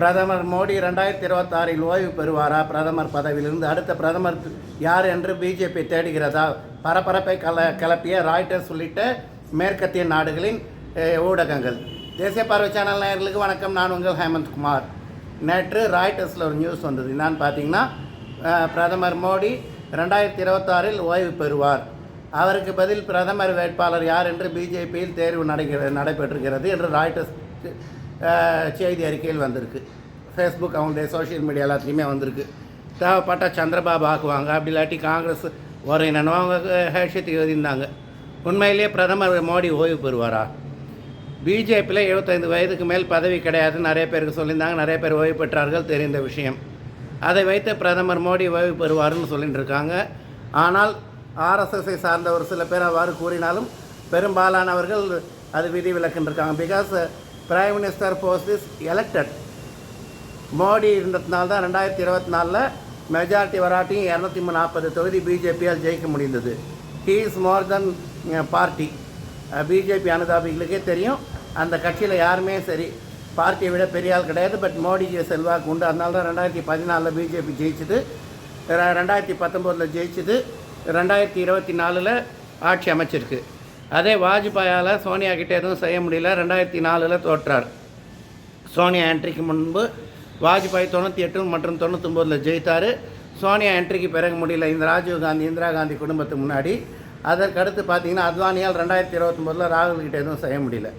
பிரதமர் மோடி ரெண்டாயிரத்தி இருபத்தாறில் ஓய்வு பெறுவாரா? பிரதமர் பதவியிலிருந்து அடுத்த பிரதமர் யார் என்று பிஜேபி தேடுகிறதா? பரபரப்பை கல கிளப்பிய ராய்டர்ஸ் உள்ளிட்ட மேற்கத்திய நாடுகளின் ஊடகங்கள். தேசிய பார்வை சேனல் நேயர்களுக்கு வணக்கம். நான் உங்கள் ஹேமந்த் குமார். நேற்று ராய்டர்ஸில் ஒரு நியூஸ் வந்தது. என்னான்னு பார்த்தீங்கன்னா பிரதமர் மோடி ரெண்டாயிரத்தி இருபத்தாறில் ஓய்வு பெறுவார். அவருக்கு பதில் பிரதமர் வேட்பாளர் யார் என்று பிஜேபியில் தேர்வு நடைகிற நடைபெற்றிருக்கிறது என்று ராய்டர்ஸ் செய்தி அறிக்கையில் வந்திருக்கு. ஃபேஸ்புக் அவங்களுடைய சோஷியல் மீடியா எல்லாத்துலேயுமே வந்திருக்கு. தேவைப்பட்டால் சந்திரபாபு ஆக்குவாங்க. அப்படி இல்லாட்டி காங்கிரஸ் ஒரு என்னென்னோ அவங்க ஹேஷத்துக்கு எழுதியிருந்தாங்க. உண்மையிலேயே பிரதமர் மோடி ஓய்வு பெறுவாரா? பிஜேபியில் எழுபத்தைந்து வயதுக்கு மேல் பதவி கிடையாதுன்னு நிறைய பேருக்கு சொல்லியிருந்தாங்க. நிறைய பேர் ஓய்வு பெற்றார்கள் தெரிந்த விஷயம். அதை வைத்து பிரதமர் மோடி ஓய்வு பெறுவார்னு சொல்லிட்டு இருக்காங்க ஆனால் ஆர்எஸ்எஸ்ஐ சார்ந்த ஒரு சில பேர் அவ்வாறு கூறினாலும் பெரும்பாலானவர்கள் அது விதி இருக்காங்க. Because prime minister post is elected Modi இருந்ததுனால தான் ரெண்டாயிரத்தி இருபத்தி நாலில் மெஜாரிட்டி வராட்டியும் இரநூத்தி நாற்பது தொகுதி பிஜேபியால் ஜெயிக்க முடிந்தது. He is more than party BJP அனுதாபிகளுக்கே தெரியும். அந்த கட்சியில் யாருமே சரி பார்ட்டியை விட பெரிய ஆள் கிடையாது. பட் மோடிஜி செல்வாக்கு உண்டு. அதனால தான் ரெண்டாயிரத்தி பதினாலில் பிஜேபி ஜெயிச்சுது. ரெண்டாயிரத்தி பத்தொம்போதில் ஜெயிச்சது. ரெண்டாயிரத்தி இருபத்தி நாலில் ஆட்சி அமைச்சிருக்கு. அதே வாஜ்பாயால் சோனியா கிட்டே எதுவும் செய்ய முடியல. ரெண்டாயிரத்தி நாலில் தோற்றார். சோனியா என்ட்ரிக்கு முன்பு வாஜ்பாய் தொண்ணூற்றி எட்டு மற்றும் தொண்ணூத்தொம்போதில் ஜெயித்தார். சோனியா என்ட்ரிக்கு பிறகு முடியல. இந்த ராஜீவ் காந்தி இந்திரா காந்தி குடும்பத்துக்கு முன்னாடி. அதற்கடுத்து பார்த்தீங்கன்னா அத்வானியால் ரெண்டாயிரத்தி இருபத்தொம்போதில் ராகுல் கிட்டே எதுவும் செய்ய முடியல.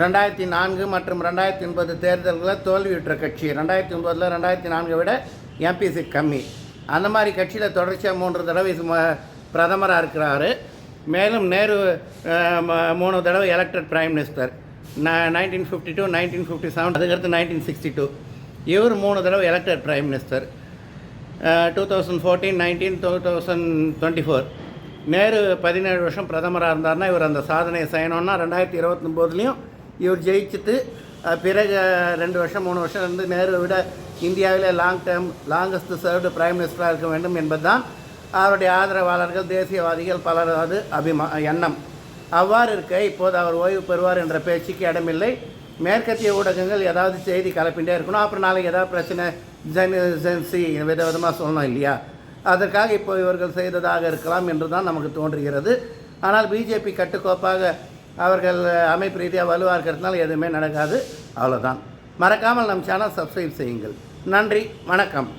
ரெண்டாயிரத்தி நான்கு மற்றும் ரெண்டாயிரத்தி ஒன்பது தேர்தல்களில் தோல்வியுற்ற கட்சி. ரெண்டாயிரத்தி ஒன்பதில் ரெண்டாயிரத்தி நான்கை விட எம்பிசி கம்மி. அந்த மாதிரி கட்சியில் தொடர்ச்சியாக மூன்று தடவை பிரதமராக இருக்கிறாரு. மேலும் நேரு மூணு தடவை elected prime minister nineteen fifty two nineteen fifty seven அதுக்கடுத்து நைன்டீன் சிக்ஸ்டி டூ இவர் மூணு தடவை elected prime minister two thousand fourteen nineteen two thousand twenty four Nehru பதினேழு வருஷம் பிரதமராக இருந்தார்னா இவர் அந்த சாதனையை செய்யணும்னா ரெண்டாயிரத்தி இருபத்தொம்போதுலேயும் இவர் ஜெயிச்சுட்டு பிறகு ரெண்டு வருஷம் மூணு வருஷம் இருந்து நேரு விட இந்தியாவிலே long term longest served prime மினிஸ்டராக இருக்க வேண்டும் என்பதுதான் அவருடைய ஆதரவாளர்கள் தேசியவாதிகள் பலரது அபிமா எண்ணம். அவ்வாறு இருக்க இப்போது அவர் ஓய்வு பெறுவார் என்ற பேச்சுக்கு இடமில்லை. மேற்கத்திய ஊடகங்கள் ஏதாவது செய்தி கலப்பின்றே இருக்கணும். அப்புறம் நாளைக்கு ஏதாவது பிரச்சனை ஜென் ஜென்சி வித விதமாக சொல்லணும் இல்லையா? அதற்காக இப்போ இவர்கள் செய்ததாக இருக்கலாம் என்று தான் நமக்கு தோன்றுகிறது. ஆனால் பிஜேபி கட்டுக்கோப்பாக அவர்கள் அமைப்பு ரீதியாக வலுவாக இருக்கிறதுனால எதுவுமே நடக்காது. அவ்வளோதான் மறக்காமல் நம் சேனல் சப்ஸ்கிரைப் செய்யுங்கள். நன்றி வணக்கம்.